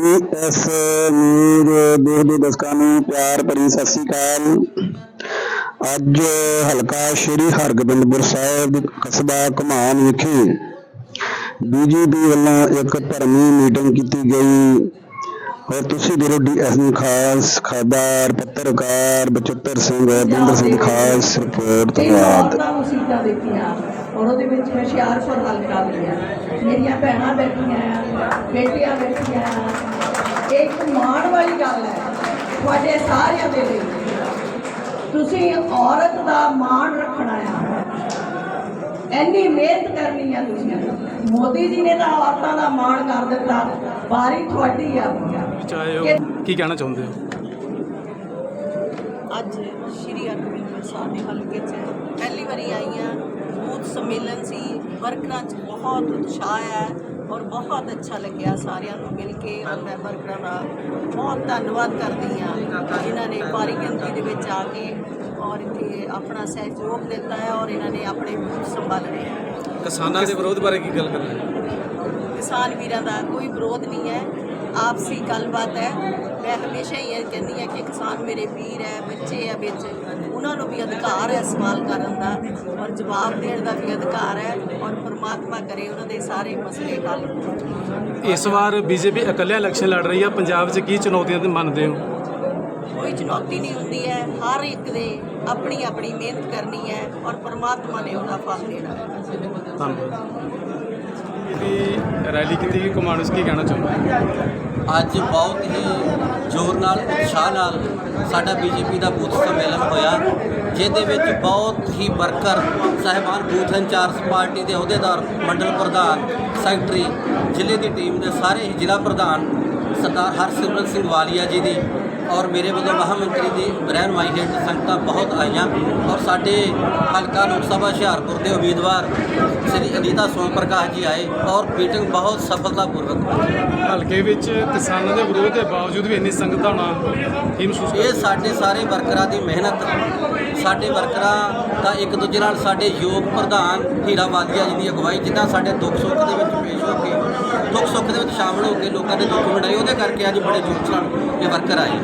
BS Mir ਦੇਖ ਦੇ ਨੂੰ ਪਿਆਰ ਭਰੀ ਸਤਿ ਸ੍ਰੀ ਅਕਾਲ। ਅੱਜ ਹਲਕਾ ਸ਼੍ਰੀ ਹਰਗੋਬਿੰਦਪੁਰ ਸਾਹਿਬ ਕਸਬਾ ਘਮਾਨ ਵਿਖੇ ਬੀਜੇਪੀ ਵੱਲੋਂ ਇੱਕ ਧਰਮੀ ਮੀਟਿੰਗ ਕੀਤੀ ਗਈ। ਔਰ ਤੁਸੀਂ ਦੇਖੋ ਡੀਐਸ ਨੂੰ ਖਾਸ ਖਬਰ ਪੱਤਰਕਾਰ ਬਚਿੱਤਰ ਸਿੰਘ ਬਿੰਦਰ ਸਿੰਘ ਖਾਸ ਰਿਪੋਰਟ ਧੰਨਵਾਦ ਔਰ ਉਹਦੇ ਵਿੱਚ ਮੈਂ ਹੁਸ਼ਿਆਰਪੁਰ ਹਲਕਾ ਲਿਆ ਮੇਰੀਆਂ ਭੈਣਾਂ ਬੈਠੀਆਂ ਆ ਬੇਟੀਆਂ ਬੈਠੀਆਂ। ਆ ਇਹ ਇੱਕ ਮਾਣ ਵਾਲੀ ਗੱਲ ਹੈ ਤੁਹਾਡੇ ਸਾਰਿਆਂ ਦੇ ਲਈ। ਤੁਸੀਂ ਔਰਤ ਦਾ ਮਾਣ ਰੱਖਣਾ ਆ। ਇੰਨੀ ਮਿਹਨਤ ਕਰਨੀ ਆ ਤੁਸੀਂ। ਮੋਦੀ ਜੀ ਨੇ ਤਾਂ ਔਰਤਾਂ ਦਾ ਮਾਣ ਕਰ ਦਿੱਤਾ ਬਾਰੀ ਤੁਹਾਡੀ ਆ। ਚਾਹੇ ਕੀ ਕਹਿਣਾ ਚਾਹੁੰਦੇ ਹੋ? ਅੱਜ ਸ਼੍ਰੀ ਅਰਵਿੰਦ ਸਾਹਿਬ ਦੇ ਹਲਕੇ 'ਚ ਪਹਿਲੀ ਵਾਰੀ ਆਈ ਹਾਂ ਬੂਥ ਸੰਮੇਲਨ ਸੀ। ਵਰਕਰਾਂ 'ਚ ਬਹੁਤ ਉਤਸ਼ਾਹ ਹੈ ਔਰ ਬਹੁਤ ਅੱਛਾ ਲੱਗਿਆ ਸਾਰਿਆਂ ਨੂੰ ਮਿਲ ਕੇ ਔਰ ਮੈਂ ਵਰਕਰਾਂ ਦਾ ਬਹੁਤ ਧੰਨਵਾਦ ਕਰਦੀ ਹਾਂ ਜਿਨ੍ਹਾਂ ਨੇ ਭਾਰੀ ਗਿਣਤੀ ਦੇ ਵਿੱਚ ਆ ਕੇ ਔਰ ਇੱਥੇ ਆਪਣਾ ਸਹਿਯੋਗ ਦਿੱਤਾ ਹੈ ਔਰ ਇਹਨਾਂ ਨੇ ਆਪਣੇ ਬੂਥ ਸੰਭਾਲਣੇ ਹੈ। ਕਿਸਾਨਾਂ ਦੇ ਵਿਰੋਧ ਬਾਰੇ ਕੀ ਗੱਲ ਕਰਨਾ ਹੈ? ਕਿਸਾਨ ਵੀਰਾਂ ਦਾ ਕੋਈ ਵਿਰੋਧ ਨਹੀਂ ਹੈ। ਆਪਸੀ ਗੱਲਬਾਤ ਹੈ। ਮੈਂ ਹਮੇਸ਼ਾ ਹੀ ਇਹ ਕਹਿੰਦੀ ਹਾਂ ਕਿ ਕਿਸਾਨ ਮੇਰੇ ਵੀਰ ਹੈ ਬੱਚੇ ਹੈ ਵਿੱਚ ਉਹਨਾਂ ਨੂੰ ਵੀ ਅਧਿਕਾਰ ਹੈ ਸਵਾਲ ਕਰਨ ਦਾ ਔਰ ਜਵਾਬ ਦੇਣ ਦਾ ਵੀ ਅਧਿਕਾਰ ਹੈ ਔਰ ਪ੍ਰਮਾਤਮਾ ਕਰੇ ਉਹਨਾਂ ਦੇ ਸਾਰੇ ਮਸਲੇ ਹੱਲ। ਇਸ ਵਾਰ ਬੀਜੇਪੀ ਇਕੱਲੇ ਇਲੈਕਸ਼ਨ ਲੜ ਰਹੀ ਹੈ ਪੰਜਾਬ 'ਚ ਕੀ ਚੁਣੌਤੀਆਂ ਤੇ ਮੰਨਦੇ ਹੋ? ਕੋਈ ਚੁਣੌਤੀ ਨਹੀਂ ਹੁੰਦੀ ਹੈ। ਹਰ ਇੱਕ ਦੇ ਆਪਣੀ ਆਪਣੀ ਮਿਹਨਤ ਕਰਨੀ ਹੈ ਔਰ ਪ੍ਰਮਾਤਮਾ ਨੇ ਉਹਦਾ ਫਲ ਦੇਣਾ। ਹੈ ਧੰਨਵਾਦ। ਰੈਲੀ ਕੀਤੀ ਗਈ। ਕਮਾਂਡ ਕੀ ਕਹਿਣਾ ਚਾਹੁੰਦਾ ਅੱਜ ਬਹੁਤ ਹੀ ਜ਼ੋਰ ਨਾਲ, ਉਤਸ਼ਾਹ ਨਾਲ ਸਾਡਾ ਬੀਜੇਪੀ ਦਾ ਬੂਥ ਸੰਮੇਲਨ ਹੋਇਆ, ਜਿਹਦੇ ਵਿੱਚ ਬਹੁਤ ਹੀ ਵਰਕਰ ਸਹਿਬਾਨ ਬੂਥ ਇੰਚਾਰਜ ਪਾਰਟੀ ਦੇ ਅਹੁਦੇਦਾਰ, ਮੰਡਲ ਪ੍ਰਧਾਨ, ਸੈਕਟਰੀ, ਜ਼ਿਲ੍ਹੇ ਦੀ ਟੀਮ ਦੇ ਸਾਰੇ ਹੀ ਜ਼ਿਲ੍ਹਾ ਪ੍ਰਧਾਨ, ਸਰਦਾਰ ਹਰਸਿਮਰਤ ਸਿੰਘ ਵਾਲੀਆ ਜੀ ਦੀ ਔਰ ਮੇਰੇ ਵੱਲੋਂ ਮਹਾਮੰਤਰੀ ਦੀ ਰਹਿਨਮਾਈ ਹੇਠ ਸੰਗਤਾਂ ਬਹੁਤ ਆਈਆਂ ਔਰ ਸਾਡੇ ਹਲਕਾ ਲੋਕ ਸਭਾ ਹੁਸ਼ਿਆਰਪੁਰ ਦੇ ਉਮੀਦਵਾਰ ਸ੍ਰੀ ਅਨੀਤਾ ਸੋਮ ਪ੍ਰਕਾਸ਼ ਜੀ ਆਏ ਔਰ ਮੀਟਿੰਗ ਬਹੁਤ ਸਫਲਤਾਪੂਰਵਕ ਹੋਈ ਹਲਕੇ ਵਿੱਚ ਕਿਸਾਨਾਂ ਦੇ ਵਿਰੋਧ ਦੇ ਬਾਵਜੂਦ ਵੀ ਇੰਨੀ ਸੰਗਤ ਹੋਣਾ ਕੀ ਮਹਿਸੂਸ ਇਹ ਸਾਡੇ ਸਾਰੇ ਵਰਕਰਾਂ ਦੀ ਮਿਹਨਤ ਸਾਡੇ ਵਰਕਰਾਂ ਦਾ ਇੱਕ ਦੂਜੇ ਨਾਲ ਸਾਡੇ ਯੋਗ ਪ੍ਰਧਾਨ ਹੀਰਾ ਵਾਲੀਆ ਜੀ ਦੀ ਅਗਵਾਈ ਜਿੱਦਾਂ ਸਾਡੇ ਦੁੱਖ ਸੁੱਖ ਦੇ ਵਿੱਚ ਪੇਸ਼ ਹੋ ਕੇ ਦੁੱਖ ਸੁੱਖ ਦੇ ਵਿੱਚ ਸ਼ਾਮਲ ਹੋ ਕੇ ਲੋਕਾਂ ਦੇ ਦੁੱਖ ਮਿਟਾਏ ਉਹਦੇ ਕਰਕੇ ਅੱਜ ਬੜੇ ਜੋਸ਼ ਨਾਲ ਇਹ ਵਰਕਰ ਆਏ।